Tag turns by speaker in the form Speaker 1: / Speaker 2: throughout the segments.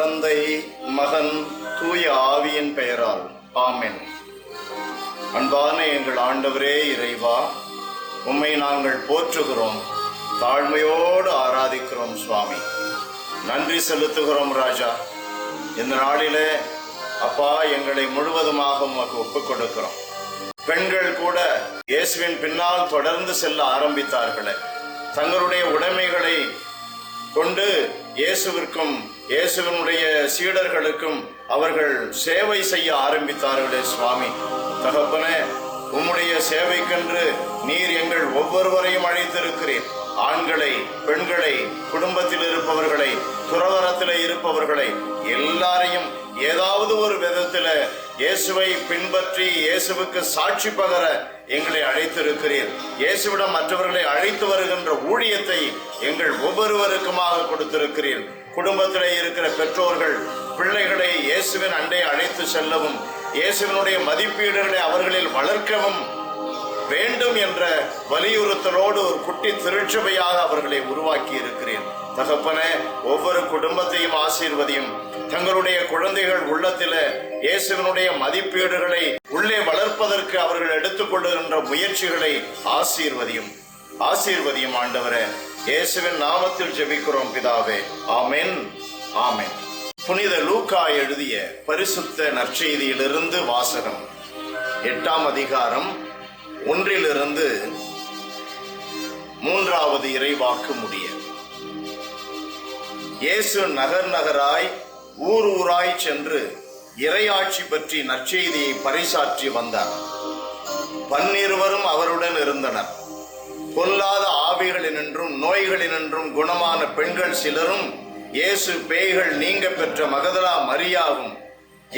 Speaker 1: தந்தை மகன் தூய ஆவியின் பெயரால். ஆமென். அன்பான எங்கள் ஆண்டவரே இறைவா உம்மை நாங்கள் போற்றுகிறோம். தாழ்மையோடு ஆராதிக்கிறோம் சுவாமி. நன்றி செலுத்துகிறோம் ராஜா. இந்த நாளிலே அப்பா எங்களை முழுவதுமாக உமக்கு ஒப்புக் கொடுக்கிறோம். பெண்கள் கூட இயேசுவின் பின்னால் தொடர்ந்து செல்ல ஆரம்பித்தார்களே. தங்களுடைய உடைமைகளை கொண்டு இயேசுவிற்கும் இயேசுவனுடைய சீடர்களுக்கும் அவர்கள் சேவை செய்ய ஆரம்பித்தார்களே சுவாமி. தகப்பனே உம்முடைய சேவைக்கென்று நீர் எங்கள் ஒவ்வொருவரையும் அழைத்திருக்கிறேன் ஆண்களை பெண்களை குடும்பத்தில் இருப்பவர்களை துறவரத்தில் இருப்பவர்களை எல்லாரையும் ஏதாவது ஒரு விதத்துல இயேசுவை பின்பற்றி இயேசுவுக்கு சாட்சி பகர எங்களை அழைத்திருக்கிறீர். இயேசுவிடம் மற்றவர்களை அழைத்து வருகின்ற ஊழியத்தை எங்கள் ஒவ்வொருவருக்குமாக கொடுத்திருக்கிறீர். குடும்பத்திலே இருக்கிற பெற்றோர்கள் பிள்ளைகளை இயேசுவின் அண்டை அழைத்து செல்லவும் இயேசுவினுடைய மதிப்பீடுகளை அவர்களில் வளர்க்கவும் வேண்டும் என்ற வலியுறுத்தலோடு ஒரு குட்டி திருச்சபையாக அவர்களை உருவாக்கி இருக்கிறேன். தகப்பன ஒவ்வொரு குடும்பத்தையும் ஆசீர்வதியும். தங்களுடைய குழந்தைகள் உள்ளத்தில இயேசுவனுடைய மதிப்பீடுகளை உள்ளே வளர்ப்பதற்கு அவர்கள் எடுத்துக்கொள்ளுகின்ற முயற்சிகளை ஆசீர்வதியும். ஆசீர்வதியும் ஆண்டவரே. இயேசுவின் நாமத்தில் ஜெபிக்கிறோம் பிதாவே. ஆமென். ஆமென். புனித லூக்கா எழுதிய பரிசுத்த நற்செய்தியிலிருந்து வாசகம். எட்டாம் அதிகாரம் ஒன்றிலிருந்து மூன்றாவது இறைவாக்கு முடிய. இயேசு நகர் நகராய் ஊர் ஊராய் சென்று இறையாட்சி பற்றி நற்செய்தியை பறைசாற்றி வந்தார். பன்னிருவரும் அவருடன் இருந்தனர். பொல்லாத ஆவிகளினின்றும் நோய்களினின்றும் குணமான பெண்கள் சிலரும் இயேசு பேய்கள் நீங்க பெற்ற மகதலா மரியாவும்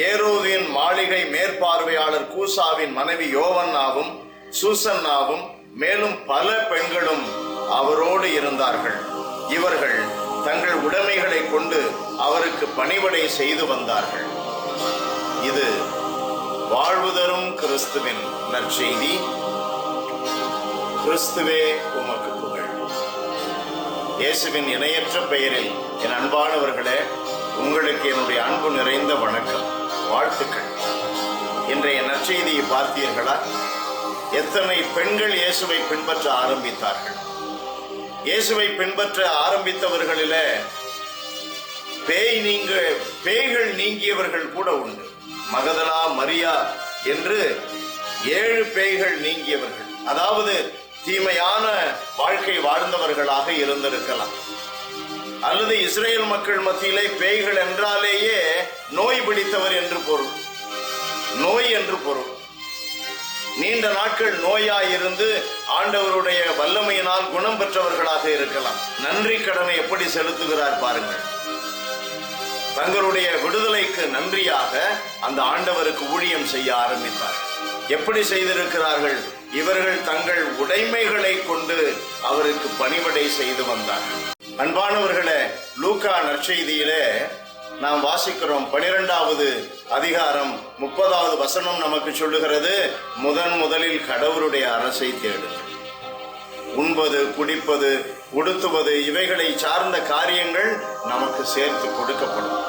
Speaker 1: ஏரோதின் மாளிகை மேற்பார்வையாளர் கூசாவின் மனைவி யோவன்னாவும் சூசன்னாவும் மேலும் பல பெண்களும் அவரோடு இருந்தார்கள். இவர்கள் தங்கள் உடைமைகளை கொண்டு அவருக்கு பணிவடை செய்து வந்தார்கள். இது வாழ்வு தரும் கிறிஸ்துவின் நற்செய்தி. கிறிஸ்துவே உமக்கு புகழ். இயேசுவின் இணையற்ற பெயரில் என் அன்பானவர்களே உங்களுக்கு என்னுடைய அன்பு நிறைந்த வணக்கம். வாழ்த்துக்கள். இன்றைய நற்செய்தியை பார்த்தீர்களா? எத்தனை பெண்கள் இயேசுவை பின்பற்ற ஆரம்பித்தார்கள்? இயேசுவை பின்பற்ற ஆரம்பித்தவர்களில பேய் நீங்க பேய்கள் நீங்கியவர்கள் கூட உண்டு. மகதலா மரியா என்று ஏழு பேய்கள் நீங்கியவர்கள். அதாவது தீமையான வாழ்க்கை வாழ்ந்தவர்களாக இருந்திருக்கலாம். அல்லது இஸ்ரேல் மக்கள் மத்தியிலே பேய்கள் என்றாலேயே நோய் பிடித்தவர் என்று பொருள். நோய் என்று பொருள். நீண்ட நாட்கள் நோயாயிருந்து ஆண்டவருடைய வல்லமையினால் குணம் பெற்றவர்களாக இருக்கலாம். நன்றி கடனை எப்படி செலுத்துகிறார் பாருங்கள். தங்களுடைய விடுதலைக்கு நன்றியாக அந்த ஆண்டவருக்கு ஊழியம் செய்ய ஆரம்பித்தார். எப்படி செய்திருக்கிறார்கள்? இவர்கள் தங்கள் உடைமைகளை கொண்டு அவருக்கு பணிவடை செய்து வந்தார்கள். அன்பானவர்களே லூக்கா நற்செய்தியிலே நாம் வாசிக்கிறோம் பனிரெண்டாவது அதிகாரம் முப்பதாவது வசனம் நமக்கு சொல்லுகிறது முதன் முதலில் கடவுளுடைய அரசை தேடுங்கள். உண்பது குடிப்பது உடுத்துவது இவைகளை சார்ந்த காரியங்கள் நமக்கு சேர்த்து கொடுக்கப்படும்.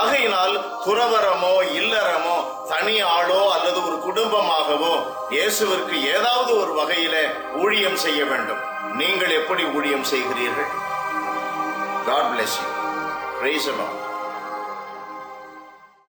Speaker 1: ஆகையினால் துறவரமோ இல்லறமோ தனி ஆளோ அல்லது ஒரு குடும்பமாகவோ இயேசுவிற்கு ஏதாவது ஒரு வகையில ஊழியம் செய்ய வேண்டும். நீங்கள் எப்படி ஊழியம் செய்கிறீர்கள்? God bless you price